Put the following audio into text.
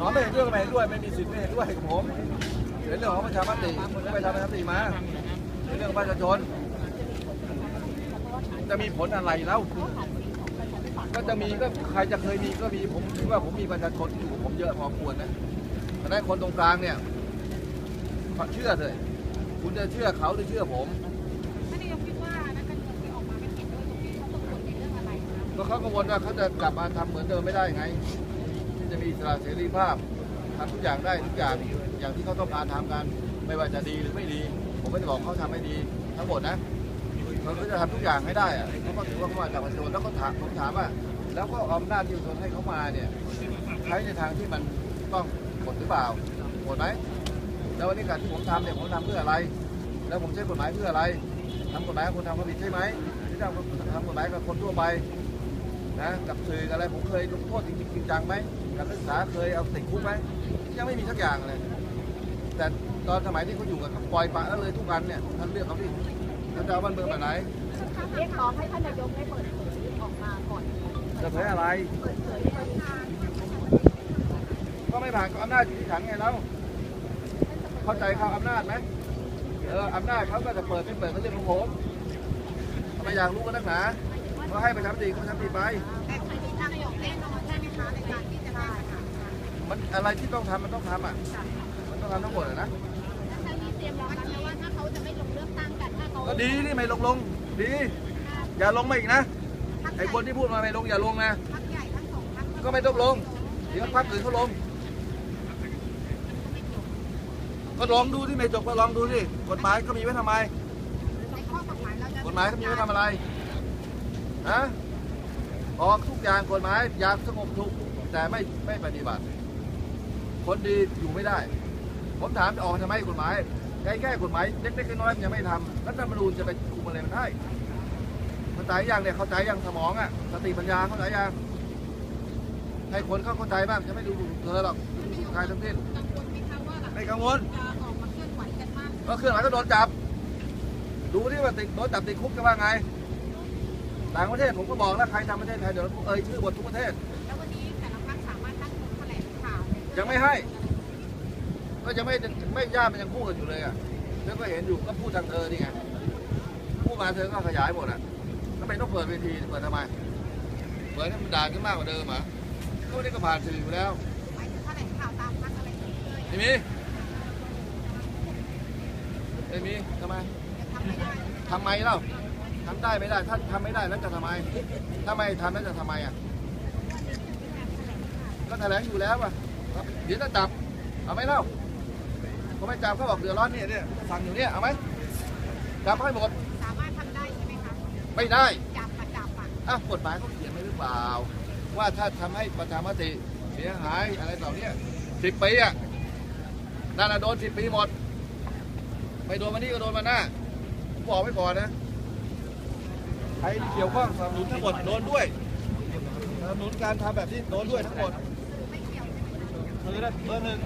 หมอไม่เห็นด้วยก็ไม่เห็นด้วยไม่มีสิทธิ์ไม่เห็นด้วยกับผมเป็นเรื่องของประชามติผมก็ไปทำประชามติมาเป็นเรื่องของประชาชนจะมีผลอะไรแล้วก็จะมีก็ใครจะเคยมีก็มีผมคิดว่าผมมีประชาชนอยู่ผมเยอะพอควรนะแต่ได้คนตรงกลางเนี่ยเชื่อเลยคุณจะเชื่อเขาหรือเชื่อผมท่านนายกคิดว่านักการเมืองที่ออกมาเป็นเห็นด้วยตรงนี้เขากังวลในเรื่องอะไรคะก็เขากังวลว่าเขาจะกลับมาทำเหมือนเดิมไม่ได้ไงที่ จะมีอิสระเสรีภาพทำทุกอย่างได้ทุกอย่างอย่างที่เขาต้องการทำกันไม่ว่าจะดีหรือไม่ดี ผมไม่ได้บอกเขาทำไม่ดีทั้งหมดนะเขาก็จะทำทุกอย่างให้ได้อะเขาก็ถือว่าเขามาจากประชาชนแล้วก็ถามผมถามว่า แล้วก็ออำนาจที่ประชาชนให้เขามาเนี่ยใช้ในทางที่มันต้องหมดหรือเปล่าหมดไหมแล้ววันนี้การที่ผมทำเนี่ยผมทำเพื่ออะไร แล้วผมใช้กฎหมายเพื่ออะไรทำกฎหมายกับคนทำความผิดใช่ไหมที่ทำทำกฎหมายกับคนทั่วไป นะกับสื่อกับอะไรผมเคยลงโทษจริงๆจริงจังไหมกับนักศึกษาเคยเอาติดคุกไหมยังไม่มีสักอย่างเลย แต่ตอนสมัยที่เขาอยู่กับเขาปล่อยปละละเลยทุกวันเนี่ยท่านเลือกเขาดิท่านจะเอาบ้านเมืองแบบไหนเรียกร้องให้ท่านนายกได้เปิดเผยออกมาก่อนจะเผยอะไรเปิดเผยในทางก็ไม่ผ่านก็อำนาจอยู่ที่ฉันไงแล้วเข้าใจเขาอำนาจไหมเอออำนาจเขาก็จะเปิดไม่เปิดก็เรื่องของผมทำไมอยากรู้กันนักหนา ก็ให้ประชาธิปไตยก็ประชาธิปไตยไปแต่ครั้งนี้ท่านนายกแน่นอนใช่ไหมคะในการที่จะได้ค่ะมันอะไรที่ต้องทำมันต้องทำอะ มันต้องทำทั้งหมดอะนะท่านนี้เตรียมรองรับแล้วว่าถ้าเขาจะไม่ลงเลือกตั้งกันถ้าเขาก็ดีนี่ไม่ลงลงดี อย่าลงมาอีกนะ ไอ้คนที่พูดมาไม่ลงอย่าลงนะ พักใหญ่ทั้งสองพักก็ไม่ต้องลง เดี๋ยวพักอื่นเขาลง ก็ลองดูที่ไม่จบก็ลองดูสิกฎหมายก็มีไว้ทำไม ในข้อกฎหมายเราจะ กฎหมายก็มีไว้ทำอะไร ฮะออกทุกอย่างกฎหมายอยากสงบทุกข์แต่ไม่ไม่ปฏิบัติ คนดีอยู่ไม่ได้ ผมถามจะออกทำไมกฎหมายแก้แก้กฎหมายเล็กๆน้อยๆมันยังไม่ทำรัฐธรรมนูญจะไปคุมอะไรมันได้เข้าใจยังเนี่ยเข้าใจยังสมองอะสติปัญญาเข้าใจยังให้คนเขาเข้าใจบ้างจะไม่ดูเธอหรอกใครทั้งสิ้นกังวลไหมคะว่าแบบไม่กังวลจะออกมาเคลื่อนไหวกันมากก็เครื่องหมายก็โดนจับ ดูที่ว่าติดโดนจับติดคุกจะว่าไง ต่างประเทศผมก็บอกแล้วใครทำประเทศไทยเดี๋ยวเอ่ยชื่อหมดทุกประเทศ แล้ววันนี้แต่ละพรรคสามารถตั้งโต๊ะแถลงข่าวยังไม่ให้ ก็ยังไม่ไม่ย่ามันยังพูดกันอยู่เลยอะเธอก็เห็นอยู่ก็พูดทางเธอนี่ไงพูดมาเธอก็ขยายหมดอะทำไมต้องเปิดเวทีเปิดทำไมเปิดให้มันด่าขึ้นมากกว่าเดิมเหรอะก็วันนี้ก็ผ่านสื่ออยู่แล้วหมายถึงแถลงข่าวตามพรรคอะไรอย่างเงี้ยเลยไม่มีไม่มีทำไมจะทำไม่ได้ทำไมเล่า ทำได้ไม่ได้ถ้าทำไม่ได้แล้วจะทำไมถ้าไม่ทำแล้วจะทำไมอะก็แถลงอยู่แล้วว่ะเดี๋ยวจะจับเอาไหมเล่าเขาไม่จับเขาบอกเดือดร้อนเนี่ยเนี่ยสั่งอยู่เนี่ยเอาไหมจับให้หมดสามารถทำได้ใช่ไหมคะไม่ได้จับมาจับอะอ้าวกฎหมายเขาเขียนไว้หรือเปล่า ว่าถ้าทำให้ประชามติเสียหายอะไรเหล่านี้สิบปีอะนั่นน่ะโดนสิบปีหมดไม่โดนวันนี้ก็โดนวันหน้าผมบอกไว้ก่อนนะ ใครที่เกี่ยวข้องสนับสนุนทั้งหมดโดนด้วยสนับสนุนการทำแบบนี้โดนด้วยทั้งหมดไม่เกี่ยวคือนะเบอร์หนึ่ง